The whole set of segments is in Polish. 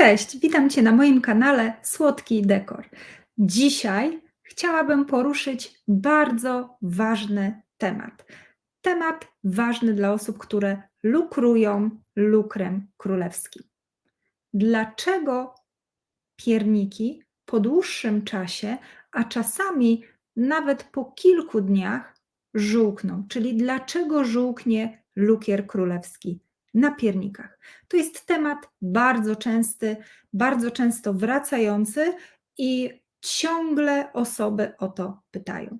Cześć, witam Cię na moim kanale Słodki Dekor. Dzisiaj chciałabym poruszyć bardzo ważny temat. Temat ważny dla osób, które lukrują lukrem królewskim. Dlaczego pierniki po dłuższym czasie, a czasami nawet po kilku dniach żółkną? Czyli dlaczego żółknie lukier królewski? Na piernikach. To jest temat bardzo częsty, bardzo często wracający i ciągle osoby o to pytają.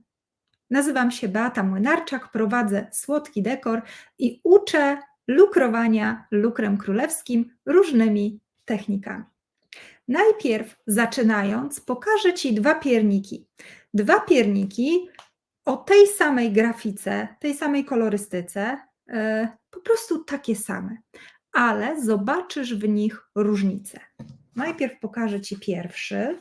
Nazywam się Beata Młynarczak, prowadzę Słodki Dekor i uczę lukrowania lukrem królewskim różnymi technikami. Najpierw zaczynając, pokażę Ci dwa pierniki. Dwa pierniki o tej samej grafice, tej samej kolorystyce, E, po prostu takie same, ale zobaczysz w nich różnice. Najpierw pokażę Ci pierwszy.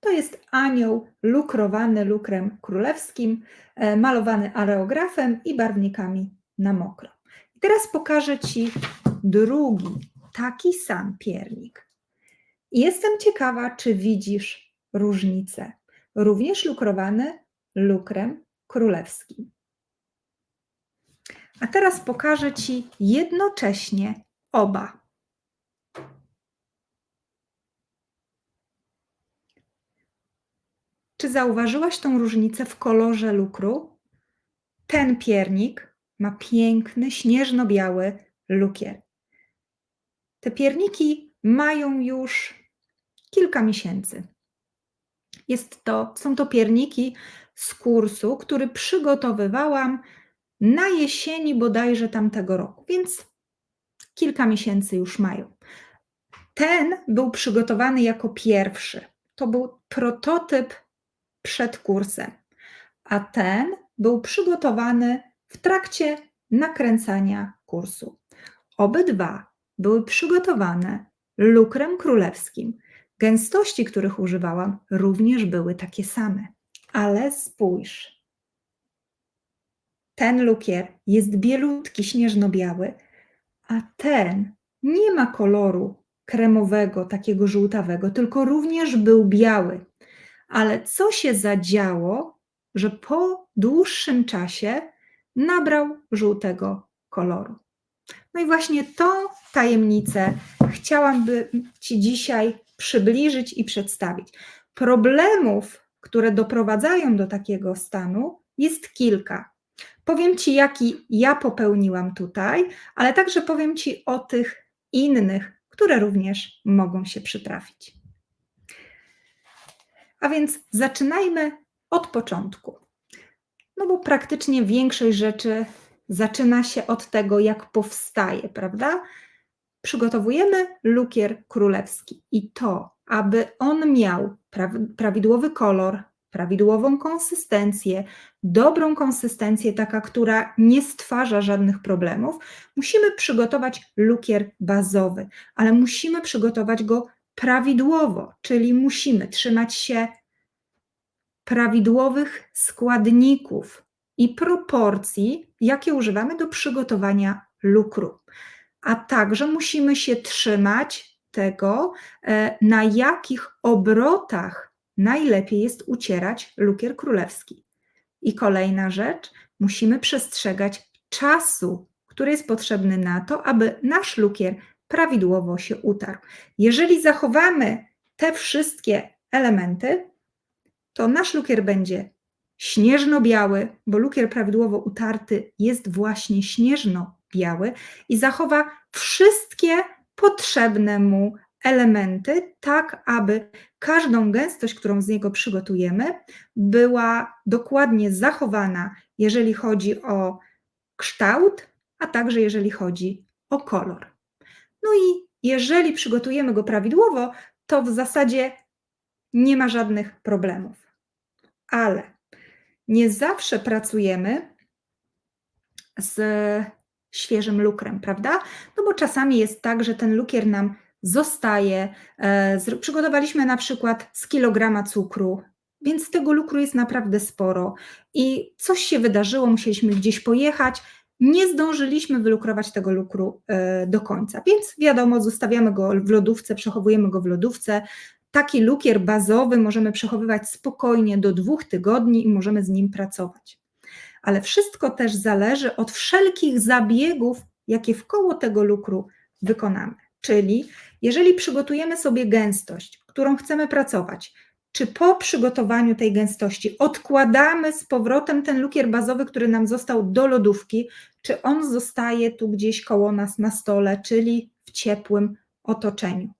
To jest anioł lukrowany lukrem królewskim, e, malowany areografem i barwnikami na mokro. I teraz pokażę Ci drugi, taki sam piernik. jestem ciekawa, czy widzisz różnicę. Również lukrowany lukrem królewskim. A teraz pokażę Ci jednocześnie oba. Czy zauważyłaś tą różnicę w kolorze lukru? Ten piernik ma piękny, śnieżno-biały lukier. Te pierniki mają już kilka miesięcy. Jest to, są to pierniki z kursu, który przygotowywałam na jesieni bodajże tamtego roku, więc kilka miesięcy już mają. Ten był przygotowany jako pierwszy. To był prototyp przed kursem, a ten był przygotowany w trakcie nakręcania kursu. Obydwa były przygotowane lukrem królewskim. Gęstości, których używałam, również były takie same. Ale spójrz, ten lukier jest bielutki, śnieżno-biały, a ten nie ma koloru kremowego, takiego żółtawego, tylko również był biały. Ale co się zadziało, że po dłuższym czasie nabrał żółtego koloru. No i właśnie tą tajemnicę chciałabym Ci dzisiaj przybliżyć i przedstawić. Problemów, które doprowadzają do takiego stanu, jest kilka. Powiem Ci, jaki ja popełniłam tutaj, ale także powiem Ci o tych innych, które również mogą się przytrafić. A więc zaczynajmy od początku. No bo praktycznie większość rzeczy zaczyna się od tego, jak powstaje, prawda? Przygotowujemy lukier królewski i to, aby on miał prawidłowy kolor, prawidłową konsystencję, dobrą konsystencję, taka, która nie stwarza żadnych problemów, musimy przygotować lukier bazowy, ale musimy przygotować go prawidłowo, czyli musimy trzymać się prawidłowych składników i proporcji, jakie używamy do przygotowania lukru. A także musimy się trzymać tego, e, na jakich obrotach najlepiej jest ucierać lukier królewski. I kolejna rzecz, musimy przestrzegać czasu, który jest potrzebny na to, aby nasz lukier prawidłowo się utarł. Jeżeli zachowamy te wszystkie elementy, to nasz lukier będzie śnieżno-biały, bo lukier prawidłowo utarty jest właśnie śnieżno-biały i zachowa wszystkie potrzebne mu elementy, tak aby każdą gęstość, którą z niego przygotujemy, była dokładnie zachowana, jeżeli chodzi o kształt, a także jeżeli chodzi o kolor. No i jeżeli przygotujemy go prawidłowo, to w zasadzie nie ma żadnych problemów. Ale nie zawsze pracujemy z świeżym lukrem, prawda? No bo czasami jest tak, że ten lukier nam zostaje. E, przygotowaliśmy na przykład z kilograma cukru, więc tego lukru jest naprawdę sporo. I coś się wydarzyło, musieliśmy gdzieś pojechać, nie zdążyliśmy wylukrować tego lukru e, do końca, więc wiadomo, zostawiamy go w lodówce, przechowujemy go w lodówce. Taki lukier bazowy możemy przechowywać spokojnie do dwóch tygodni i możemy z nim pracować. Ale wszystko też zależy od wszelkich zabiegów, jakie w koło tego lukru wykonamy. Czyli jeżeli przygotujemy sobie gęstość, którą chcemy pracować, czy po przygotowaniu tej gęstości odkładamy z powrotem ten lukier bazowy, który nam został do lodówki, czy on zostaje tu gdzieś koło nas na stole, czyli w ciepłym otoczeniu.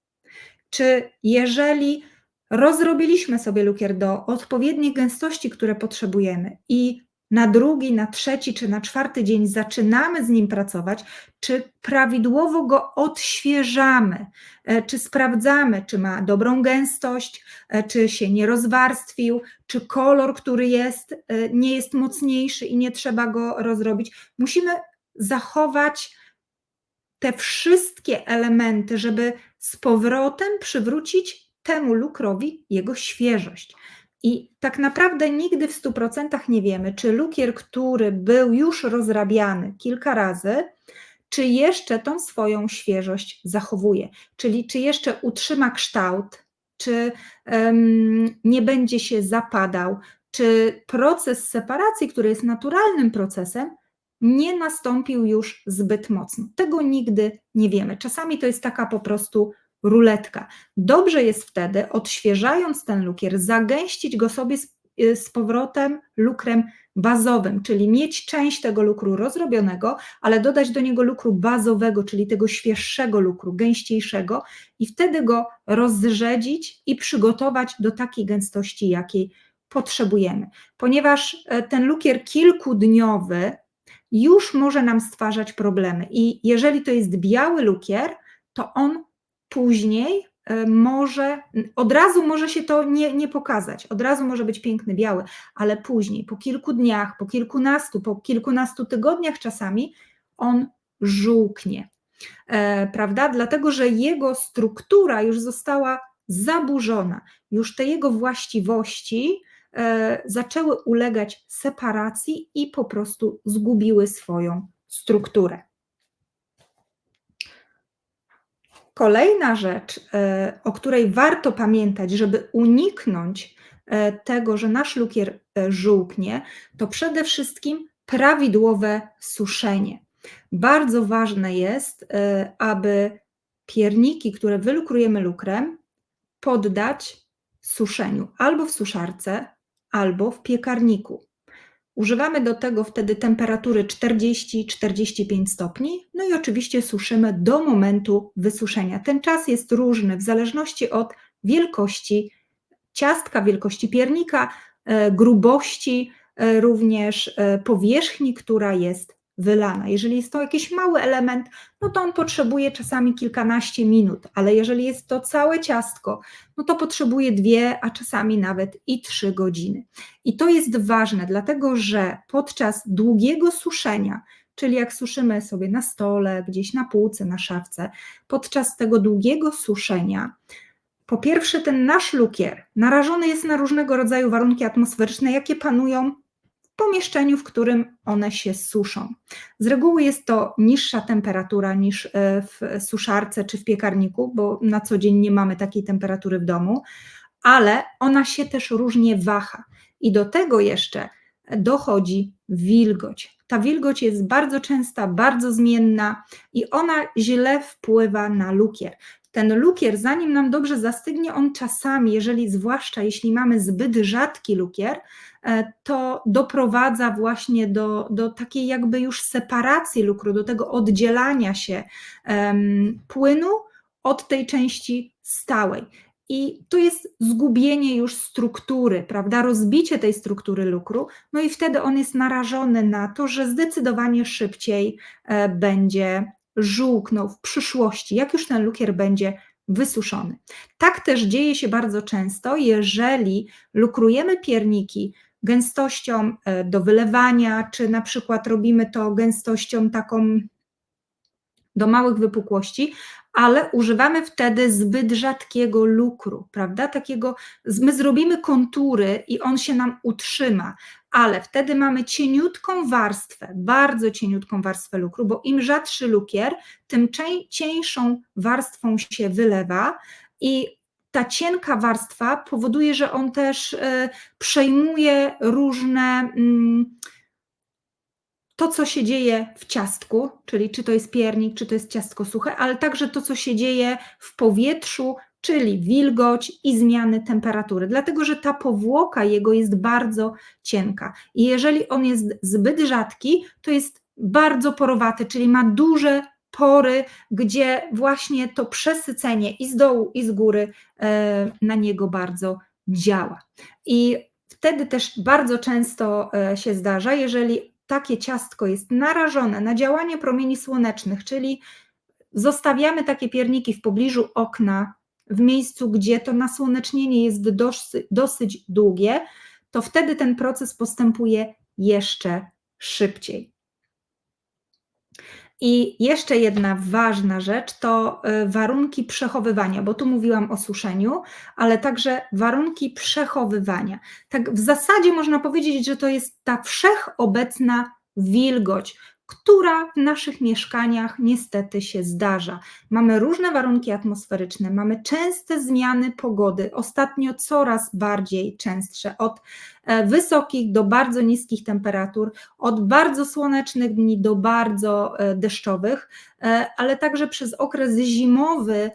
Czy jeżeli rozrobiliśmy sobie lukier do odpowiedniej gęstości, które potrzebujemy i na drugi, na trzeci czy na czwarty dzień zaczynamy z nim pracować, czy prawidłowo go odświeżamy, e, czy sprawdzamy, czy ma dobrą gęstość, e, czy się nie rozwarstwił, czy kolor, który jest, e, nie jest mocniejszy i nie trzeba go rozrobić. Musimy zachować te wszystkie elementy, żeby z powrotem przywrócić temu lukrowi jego świeżość. I tak naprawdę nigdy w 100% nie wiemy, czy lukier, który był już rozrabiany kilka razy, czy jeszcze tą swoją świeżość zachowuje, czyli czy jeszcze utrzyma kształt, czy um, nie będzie się zapadał, czy proces separacji, który jest naturalnym procesem, nie nastąpił już zbyt mocno. Tego nigdy nie wiemy. Czasami to jest taka po prostu ruletka. Dobrze jest wtedy, odświeżając ten lukier, zagęścić go sobie z, y, z powrotem lukrem bazowym, czyli mieć część tego lukru rozrobionego, ale dodać do niego lukru bazowego, czyli tego świeższego lukru, gęściejszego i wtedy go rozrzedzić i przygotować do takiej gęstości, jakiej potrzebujemy. Ponieważ e, ten lukier kilkudniowy już może nam stwarzać problemy i jeżeli to jest biały lukier, to on później e, może, od razu może się to nie, nie pokazać, od razu może być piękny biały, ale później, po kilku dniach, po kilkunastu, po kilkunastu tygodniach czasami, on żółknie, e, prawda? Dlatego, że jego struktura już została zaburzona, już te jego właściwości e, zaczęły ulegać separacji i po prostu zgubiły swoją strukturę. Kolejna rzecz, e, o której warto pamiętać, żeby uniknąć e, tego, że nasz lukier e, żółknie, to przede wszystkim prawidłowe suszenie. Bardzo ważne jest, aby pierniki, które wylukrujemy lukrem, poddać suszeniu albo w suszarce, albo w piekarniku. Używamy do tego wtedy temperatury 40-45 stopni, no i oczywiście suszymy do momentu wysuszenia. Ten czas jest różny w zależności od wielkości ciastka, wielkości piernika, e, grubości, e, również e, powierzchni, która jest wylana. Jeżeli jest to jakiś mały element, no to on potrzebuje czasami kilkanaście minut, ale jeżeli jest to całe ciastko, no to potrzebuje dwie, a czasami nawet i trzy godziny. I to jest ważne, dlatego że podczas długiego suszenia, czyli jak suszymy sobie na stole, gdzieś na półce, na szafce, podczas tego długiego suszenia, po pierwsze, ten nasz lukier narażony jest na różnego rodzaju warunki atmosferyczne, jakie panują pomieszczeniu, w którym one się suszą. Z reguły jest to niższa temperatura niż e, w suszarce czy w piekarniku, bo na co dzień nie mamy takiej temperatury w domu, ale ona się też różnie waha. I do tego jeszcze dochodzi wilgoć. Ta wilgoć jest bardzo częsta, bardzo zmienna i ona źle wpływa na lukier ten lukier, zanim nam dobrze zastygnie, on czasami, jeżeli zwłaszcza jeśli mamy zbyt rzadki lukier, e, to doprowadza właśnie do, do takiej jakby już separacji lukru, do tego oddzielania się um, płynu od tej części stałej. I to jest zgubienie już struktury, prawda? Rozbicie tej struktury lukru, no i wtedy on jest narażony na to, że zdecydowanie szybciej e, będzie żółknął w przyszłości, jak już ten lukier będzie wysuszony. Tak też dzieje się bardzo często, jeżeli lukrujemy pierniki gęstością e, do wylewania, czy na przykład robimy to gęstością taką do małych wypukłości, ale używamy wtedy zbyt rzadkiego lukru, prawda? Takiego, my zrobimy kontury i on się nam utrzyma, ale wtedy mamy cieniutką warstwę, bardzo cieniutką warstwę lukru, bo im rzadszy lukier, tym cieńszą warstwą się wylewa i ta cienka warstwa powoduje, że on też e, przejmuje różne mm, to, co się dzieje w ciastku, czyli czy to jest piernik, czy to jest ciastko suche, ale także to, co się dzieje w powietrzu, czyli wilgoć i zmiany temperatury, dlatego że ta powłoka jego jest bardzo cienka. I jeżeli on jest zbyt rzadki, to jest bardzo porowaty, czyli ma duże pory, gdzie właśnie to przesycenie i z dołu, i z góry e, na niego bardzo działa. I wtedy też bardzo często e, się zdarza, jeżeli takie ciastko jest narażone na działanie promieni słonecznych, czyli zostawiamy takie pierniki w pobliżu okna, w miejscu, gdzie to nasłonecznienie jest dosyć, dosyć długie, to wtedy ten proces postępuje jeszcze szybciej. I jeszcze jedna ważna rzecz to y, warunki przechowywania, bo tu mówiłam o suszeniu, ale także warunki przechowywania. Tak w zasadzie można powiedzieć, że to jest ta wszechobecna wilgoć, która w naszych mieszkaniach niestety się zdarza. Mamy różne warunki atmosferyczne, mamy częste zmiany pogody, ostatnio coraz bardziej częstsze, od e, wysokich do bardzo niskich temperatur, od bardzo słonecznych dni do bardzo e, deszczowych, e, ale także przez okres zimowy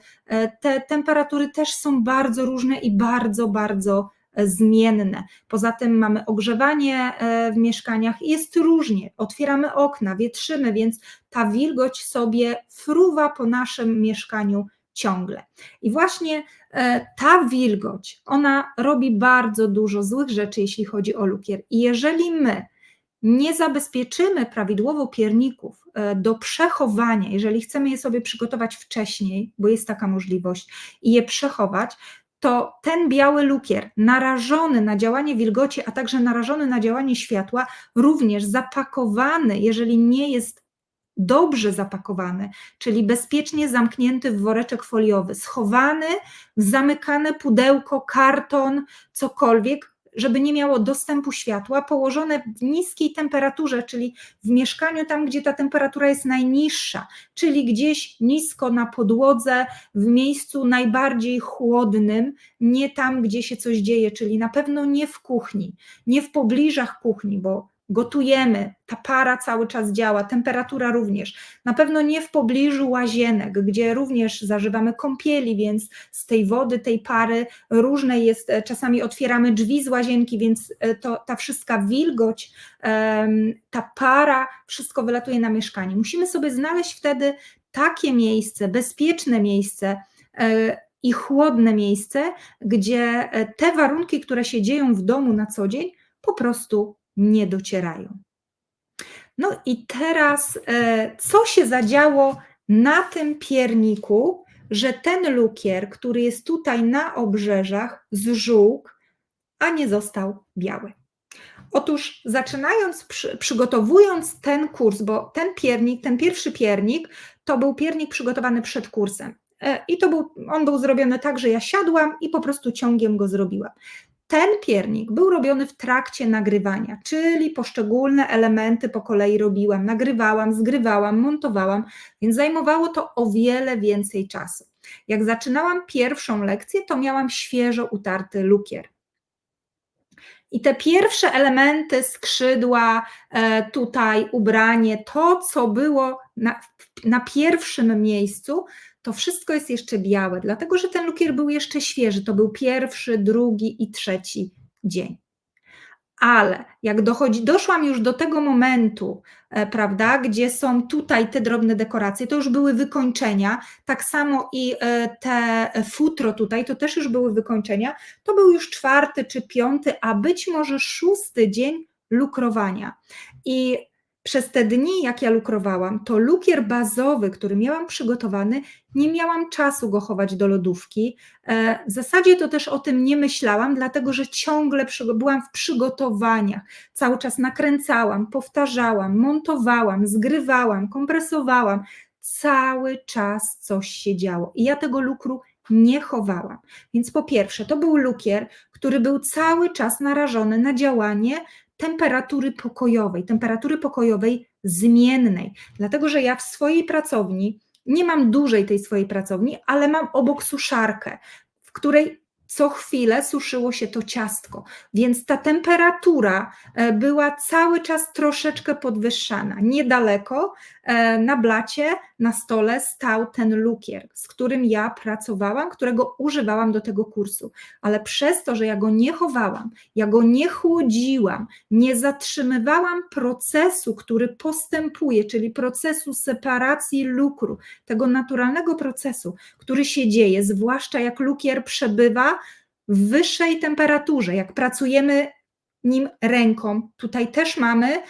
te temperatury też są bardzo różne i bardzo, bardzo zmienne. Poza tym mamy ogrzewanie e, w mieszkaniach jest różnie. Otwieramy okna, wietrzymy, więc ta wilgoć sobie fruwa po naszym mieszkaniu ciągle. I właśnie e, ta wilgoć, ona robi bardzo dużo złych rzeczy, jeśli chodzi o lukier. I jeżeli my nie zabezpieczymy prawidłowo pierników e, do przechowania, jeżeli chcemy je sobie przygotować wcześniej, bo jest taka możliwość, i je przechować, to ten biały lukier, narażony na działanie wilgoci, a także narażony na działanie światła, również zapakowany, jeżeli nie jest dobrze zapakowany, czyli bezpiecznie zamknięty w woreczek foliowy, schowany w zamykane pudełko, karton, cokolwiek, żeby nie miało dostępu światła, położone w niskiej temperaturze, czyli w mieszkaniu tam, gdzie ta temperatura jest najniższa, czyli gdzieś nisko na podłodze, w miejscu najbardziej chłodnym, nie tam, gdzie się coś dzieje, czyli na pewno nie w kuchni, nie w pobliżach kuchni, bo gotujemy, ta para cały czas działa, temperatura również. Na pewno nie w pobliżu łazienek, gdzie również zażywamy kąpieli, więc z tej wody, tej pary różne jest, e, czasami otwieramy drzwi z łazienki, więc e, to, ta wszystka wilgoć, ta para, wszystko wylatuje na mieszkanie. Musimy sobie znaleźć wtedy takie miejsce, bezpieczne miejsce, e, i chłodne miejsce, gdzie te warunki, które się dzieją w domu na co dzień, po prostu nie docierają. No i teraz, e, co się zadziało na tym pierniku, że ten lukier, który jest tutaj na obrzeżach, zżółkł, a nie został biały. Otóż zaczynając, przygotowując ten kurs, bo ten piernik, ten pierwszy piernik, to był piernik przygotowany przed kursem. E, I to był, on był zrobiony tak, że ja siadłam i po prostu ciągiem go zrobiłam. Ten piernik był robiony w trakcie nagrywania, czyli poszczególne elementy po kolei robiłam, nagrywałam, zgrywałam, montowałam, więc zajmowało to o wiele więcej czasu. Jak zaczynałam pierwszą lekcję, to miałam świeżo utarty lukier. I te pierwsze elementy, skrzydła, e, tutaj ubranie, to co było na, na pierwszym miejscu, to wszystko jest jeszcze białe, dlatego że ten lukier był jeszcze świeży. To był pierwszy, drugi i trzeci dzień. Ale jak dochodzi, doszłam już do tego momentu, e, prawda, gdzie są tutaj te drobne dekoracje, to już były wykończenia, tak samo i e, te futro tutaj, to też już były wykończenia, to był już czwarty czy piąty, a być może szósty dzień lukrowania. I przez te dni, jak ja lukrowałam, to lukier bazowy, który miałam przygotowany, nie miałam czasu go chować do lodówki. E, w zasadzie to też o tym nie myślałam, dlatego że ciągle byłam w przygotowaniach. Cały czas nakręcałam, powtarzałam, montowałam, zgrywałam, kompresowałam. cały czas coś się działo. I ja tego lukru nie chowałam. Więc po pierwsze, to był lukier, który był cały czas narażony na działanie temperatury pokojowej, temperatury pokojowej zmiennej. Dlatego, że ja w swojej pracowni, nie mam dużej tej swojej pracowni, ale mam obok suszarkę, w której co chwilę suszyło się to ciastko, więc ta temperatura e, była cały czas troszeczkę podwyższana. Niedaleko e, na blacie, na stole stał ten lukier, z którym ja pracowałam, którego używałam do tego kursu, ale przez to, że ja go nie chowałam, ja go nie chłodziłam, nie zatrzymywałam procesu, który postępuje, czyli procesu separacji lukru, tego naturalnego procesu, który się dzieje, zwłaszcza jak lukier przebywa w wyższej temperaturze, jak pracujemy nim ręką, tutaj też mamy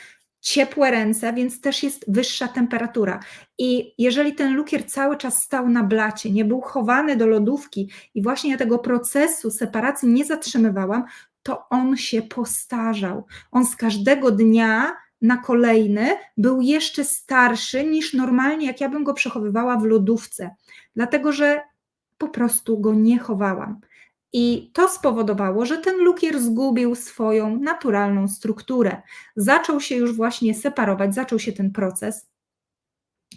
ciepłe ręce, więc też jest wyższa temperatura. I jeżeli ten lukier cały czas stał na blacie, nie był chowany do lodówki i właśnie ja tego procesu separacji nie zatrzymywałam, to on się postarzał. On z każdego dnia na kolejny był jeszcze starszy niż normalnie, jak ja bym go przechowywała w lodówce, dlatego że po prostu go nie chowałam. I to spowodowało, że ten lukier zgubił swoją naturalną strukturę. Zaczął się już właśnie separować, zaczął się ten proces.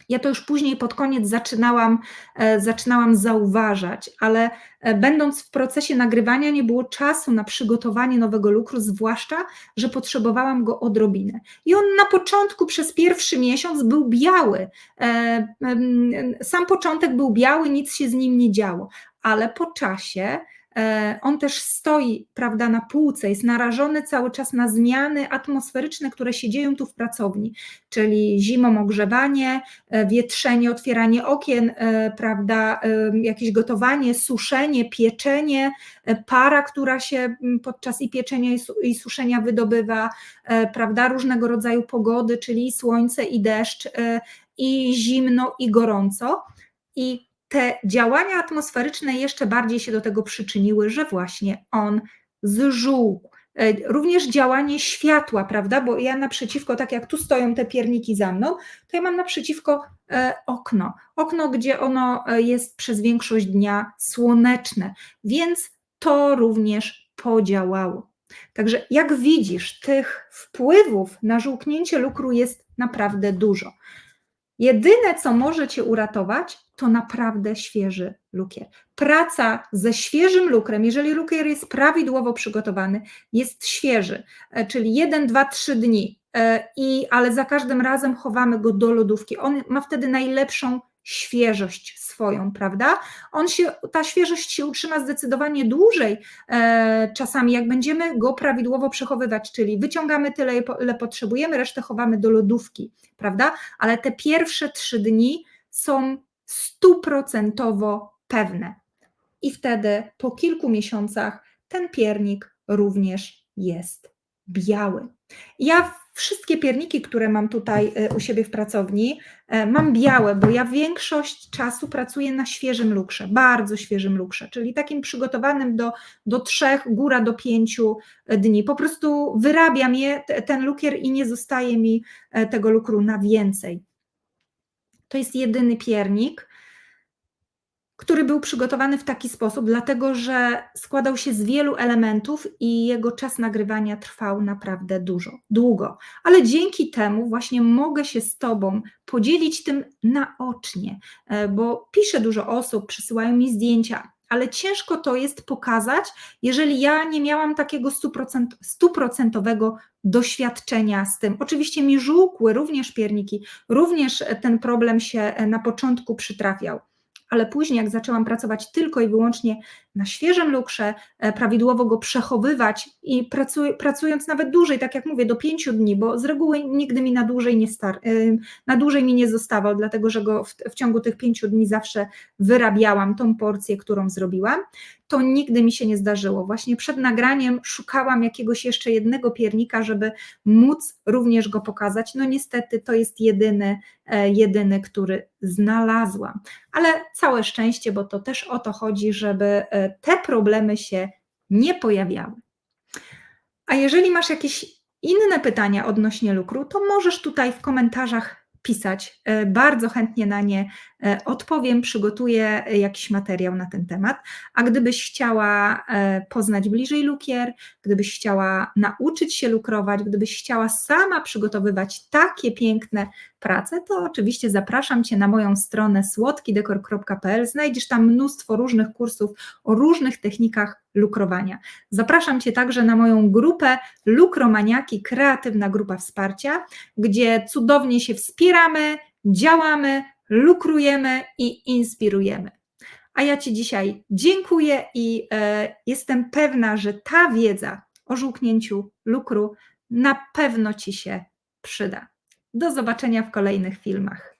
Ja to już później pod koniec zaczynałam, e, zaczynałam zauważać, ale e, będąc w procesie nagrywania, nie było czasu na przygotowanie nowego lukru, zwłaszcza, że potrzebowałam go odrobinę. I on na początku przez pierwszy miesiąc był biały. E, sam początek był biały, nic się z nim nie działo, ale po czasie on też stoi, prawda, na półce, jest narażony cały czas na zmiany atmosferyczne, które się dzieją tu w pracowni, czyli zimą ogrzewanie, e, wietrzenie, otwieranie okien, e, prawda, jakieś gotowanie, suszenie, pieczenie, para, która się podczas i pieczenia i suszenia wydobywa, prawda, różnego rodzaju pogody, czyli słońce i deszcz, i zimno i gorąco. I te działania atmosferyczne jeszcze bardziej się do tego przyczyniły, że właśnie on zżółkł. E, również działanie światła, prawda? Bo ja naprzeciwko, tak jak tu stoją te pierniki za mną, to ja mam naprzeciwko e, okno. Okno, gdzie ono e, jest przez większość dnia słoneczne, więc to również podziałało. Także jak widzisz, tych wpływów na żółknięcie lukru jest naprawdę dużo. Jedyne, co może cię uratować, to naprawdę świeży lukier. Praca ze świeżym lukrem, jeżeli lukier jest prawidłowo przygotowany, jest świeży, e, czyli 1, 2, 3 dni, e, i, ale za każdym razem chowamy go do lodówki. On ma wtedy najlepszą świeżość swoją, prawda? On się, ta świeżość się utrzyma zdecydowanie dłużej, e, czasami jak będziemy go prawidłowo przechowywać, czyli wyciągamy tyle, ile potrzebujemy, resztę chowamy do lodówki, prawda? Ale te pierwsze trzy dni są stuprocentowo pewne. I wtedy po kilku miesiącach ten piernik również jest biały. Ja wszystkie pierniki, które mam tutaj e, u siebie w pracowni, e, mam białe, bo ja większość czasu pracuję na świeżym lukrze, bardzo świeżym lukrze, czyli takim przygotowanym do, do trzech, góra do pięciu dni. Po prostu wyrabiam je, ten lukier i nie zostaje mi e, tego lukru na więcej. To jest jedyny piernik, który był przygotowany w taki sposób, dlatego że składał się z wielu elementów i jego czas nagrywania trwał naprawdę dużo, długo. Ale dzięki temu właśnie mogę się z Tobą podzielić tym naocznie, e, bo pisze dużo osób, przysyłają mi zdjęcia, ale ciężko to jest pokazać, jeżeli ja nie miałam takiego stuprocentowego doświadczenia z tym. Oczywiście mi żółkły również pierniki, również ten problem się na początku przytrafiał ale później, jak zaczęłam pracować tylko i wyłącznie na świeżym lukrze, e, prawidłowo go przechowywać i pracuj, pracując nawet dłużej, tak jak mówię, do pięciu dni, bo z reguły nigdy mi na dłużej nie star, e, na dłużej mi nie zostawał, dlatego że go w, w ciągu tych pięciu dni zawsze wyrabiałam tą porcję, którą zrobiłam, to nigdy mi się nie zdarzyło. Właśnie przed nagraniem szukałam jakiegoś jeszcze jednego piernika, żeby móc również go pokazać. No niestety to jest jedyny, e, jedyny, który znalazłam. Ale całe szczęście, bo to też o to chodzi, żeby te problemy się nie pojawiały. A jeżeli masz jakieś inne pytania odnośnie lukru, to możesz tutaj w komentarzach pisać. E, bardzo chętnie na nie e, odpowiem, przygotuję jakiś materiał na ten temat. A gdybyś chciała e, poznać bliżej lukier, gdybyś chciała nauczyć się lukrować, gdybyś chciała sama przygotowywać takie piękne prace, to oczywiście zapraszam Cię na moją stronę słodkidekor.pl. Znajdziesz tam mnóstwo różnych kursów o różnych technikach lukrowania. Zapraszam Cię także na moją grupę Lukromaniaki, kreatywna grupa wsparcia, gdzie cudownie się wspieramy, działamy, lukrujemy i inspirujemy. A ja Ci dzisiaj dziękuję i e, jestem pewna, że ta wiedza o żółknięciu lukru na pewno Ci się przyda. Do zobaczenia w kolejnych filmach.